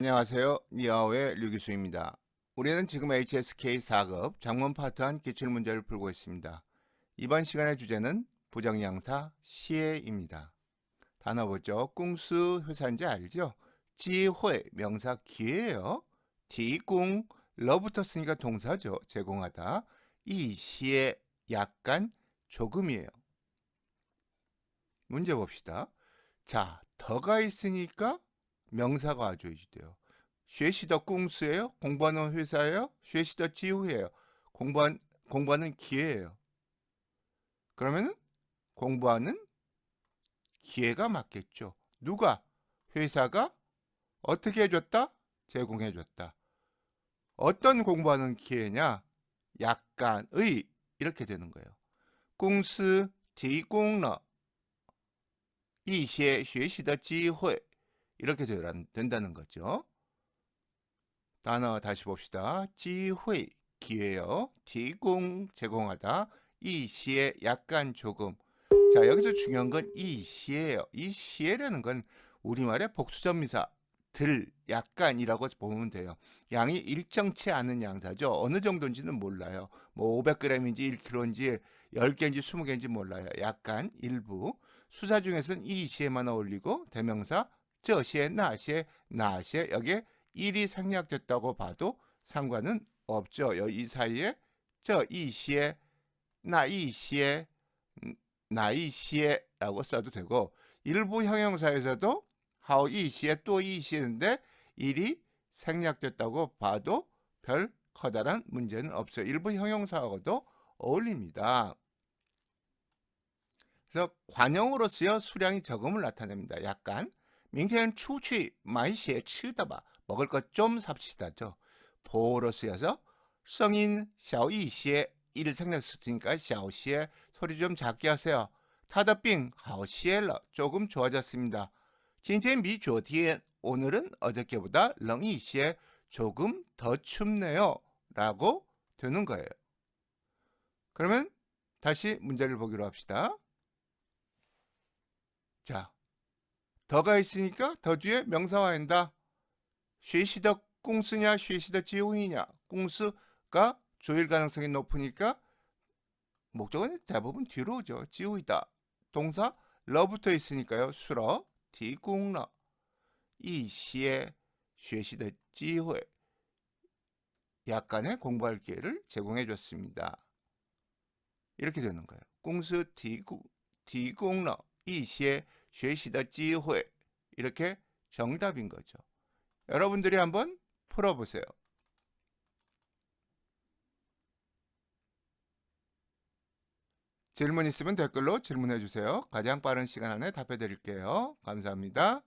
안녕하세요. 니아오의 류기수입니다. 우리는 지금 HSK 4급 장문 파트 한 기출 문제를 풀고 있습니다. 이번 시간의 주제는 부정양사 시에입니다. 단어 보죠. 꿍스 회사인지 알죠? 지회 명사 기회예요. 디궁 러 붙었으니까 동사죠. 제공하다. 이 시에 약간 조금이에요. 문제 봅시다. 자, 더가 있으니까 명사가 와줘야지 돼요. 学习的 꿍스예요? 공부하는 회사예요? 学习的 지우예요? 공부한, 공부하는 기회예요. 그러면은 공부하는 기회가 맞겠죠. 누가? 회사가 어떻게 해줬다? 제공해줬다. 어떤 공부하는 기회냐? 약간의 이렇게 되는 거예요. 꿍스提供了一些学习的机会 이렇게 된다는 거죠. 단어 다시 봅시다. 지회 기회요.提供 제공하다. 이 시에 약간 조금. 자 여기서 중요한 건 이시에요. 이 시에라는 건 우리말의 복수전미사 들 약간이라고 보면 돼요. 양이 일정치 않은 양사죠. 어느 정도인지는 몰라요. 뭐 500g인지 1kg인지 10개인지 20개인지 몰라요. 약간 일부. 수사 중에서는 이 시에만 어울리고 대명사 저시에 나시에 나시에 여기에 일이 생략됐다고 봐도 상관은 없죠. 여- 이 사이에 저이 시에 나이 시에 나이 시에라고 써도 되고 일부 형용사에서도 하오 이 시에 또이 시인데 일이 생략됐다고 봐도 별 커다란 문제는 없어요. 일부 형용사하고도 어울립니다. 그래서 관형으로서요 수량이 적음을 나타냅니다. 약간 明天出去买些吃的吧. 먹을 것 좀 삽시다죠. 보로 쓰여서 성인 小一些 이를 생략했으니까 小些 소리 좀 작게 하세요. 他的病好些了. 조금 좋아졌습니다. 今天比昨天 오늘은 어저께보다 冷一些 조금 더 춥네요. 라고 되는 거예요. 그러면 다시 문제를 보기로 합시다. 자, 더가 있으니까 더 뒤에 명사화한다. 쉐시더 꽁스냐 쉐시더 지용이냐 꽁스가 조일 가능성이 높으니까 목적은 대부분 뒤로 오죠. 지우이다. 동사 러붙어 있으니까요. 수러 디공러 이시에 쉐시더 지회 약간의 공부할 기회를 제공해 줬습니다. 이렇게 되는 거예요. 공스 디궁러 이시에 学习的机会 이렇게 정답인 거죠. 여러분들이 한번 풀어보세요. 질문 있으면 댓글로 질문해 주세요. 가장 빠른 시간 안에 답해 드릴게요. 감사합니다.